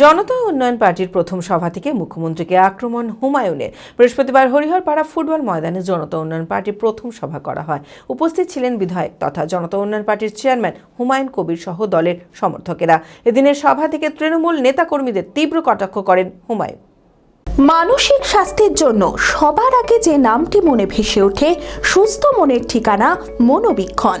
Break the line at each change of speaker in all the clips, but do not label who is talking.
জনতা উন্নয়ন পার্টির প্রথম সভা থেকে মুখ্যমন্ত্রীকে আক্রমণ হুমায়ুনের। বৃহস্পতিবার হরিহরপাড়া ফুটবল ময়দানে জনতা উন্নয়ন পার্টির প্রথম সভা করা হয়। উপস্থিত ছিলেন বিধায়ক তথা জনতা উন্নয়ন পার্টির চেয়ারম্যান হুমায়ুন কবির সহ দলের সমর্থকেরা। এদিনের সভা থেকে তৃণমূল নেতাকর্মীদের তীব্র কটাক্ষ করেন হুমায়ুন।
মানসিক স্বাস্থ্যের জন্য সবার আগে যে নামটি মনে ভেসে ওঠে, সুস্থ মনের ঠিকানা মনোবীক্ষণ।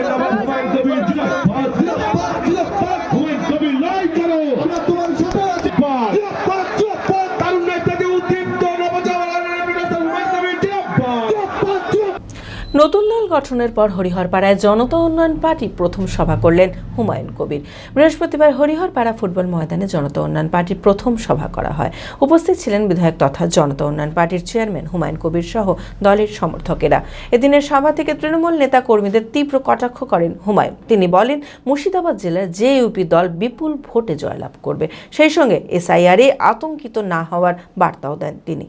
নতুন দল গঠনের পর হরিহরপাড়ায় জনতা উন্নয়ন পার্টি প্রথম সভা করলেন হুমায়ুন কবির। বৃহস্পতিবার হরিহরপাড়া ফুটবল ময়দানে জনতা উন্নয়ন পার্টির প্রথম সভা করা হয়। উপস্থিত ছিলেন বিধায়ক তথা জনতা উন্নয়ন পার্টির চেয়ারম্যান হুমায়ুন কবির সহ দলের সমর্থকেরা। এদিনের সভা থেকে তৃণমূল নেতা কর্মীদের তীব্র কটাক্ষ করেন হুমায়ুন। তিনি বলেন, মুর্শিদাবাদ জেলার যে ইউপি দল বিপুল ভোটে জয়লাভ করবে। সেই সঙ্গে এসআইআরে আতঙ্কিত না হওয়ার বার্তাও দেন তিনি।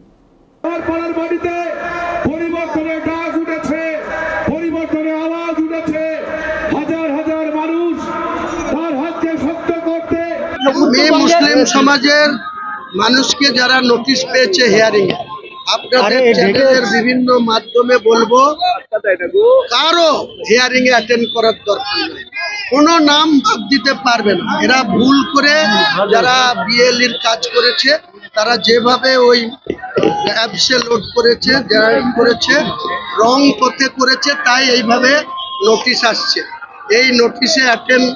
আমি মুসলিম সমাজের মানুষকে যারা নোটিশ পেয়েছে হিয়ারিং এ আপনাদের চ্যানেলের বিভিন্ন মাধ্যমে বলব কারও হিয়ারিং এ অ্যাটেন্ড করার দরকার নেই। কোনো নাম বাদ দিতে পারবে না। এরা ভুল করে যারা বিএলইর কাজ করেছে তারা যেভাবে ওই অ্যাপসে লোড করেছে যারা করেছে রং পথে করেছে তাই এইভাবে নোটিশ আসছে। এই নোটিশে অ্যাটেন্ড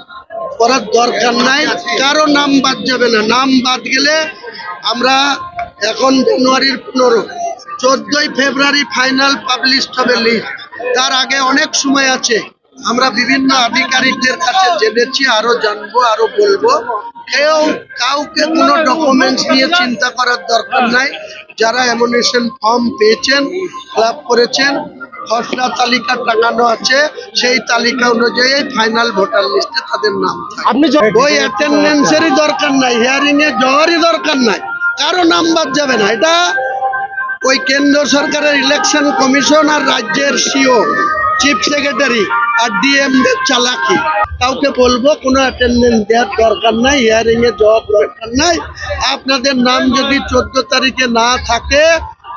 করার দরকার নাই, কারও নাম বাদ যাবে না। নাম বাদ গেলে আমরা এখন জানুয়ারির পনেরো, চোদ্দই ফেব্রুয়ারি ফাইনাল পাবলিশ হবে লিস্ট। তার আগে অনেক সময় আছে। আমরা বিভিন্ন আধিকারিকদের কাছে জেনেছি, আরও জানব, আরও বলব। কেউ কাউকে কোনো ডকুমেন্টস নিয়ে চিন্তা করার দরকার নাই। যারা এমনিশন ফর্ম পেয়েছেন ফিল করেছেন খসড়া তালিকা টাঙানো আছে সেই তালিকা অনুযায়ী ফাইনাল ভোটার লিস্টে তাদের নাম আপনি ওই অ্যাটেন্ডেন্সেরই দরকার নাই হিয়ারিং এ যাওয়ারই দরকার নাই কারও নাম বাদ যাবে না। এটা ওই কেন্দ্র সরকারের ইলেকশন কমিশন আর রাজ্যের সিও চিফ সেক্রেটারি আর ডিএম দের চালাকি। কাউকে বলব কোনো অ্যাটেন্ডেন্স দেওয়ার দরকার নাই হিয়ারিং এ যাওয়ার দরকার নাই। আপনাদের নাম যদি চোদ্দ তারিখে না থাকে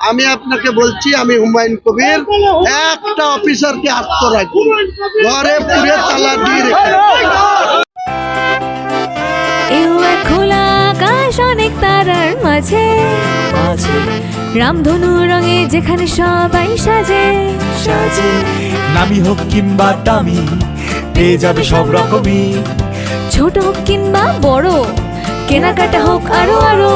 আমি আপনাকে বলছি আমি হুমায়ুন কবির একটা অফিসারকে আত্ম রাখি ঘরে পুরে তালা দিয়ে রেখে।
খোলা আকাশ অনেক তারার মাঝে। রামধনু রঙে যেখানে সবাই সাজে।
সাজে। নামি হোক কিংবা দামি পেয়ে যাবে সব রকমই।
ছোট হোক কিংবা বড় কেনাকাটা হোক আরও আরও।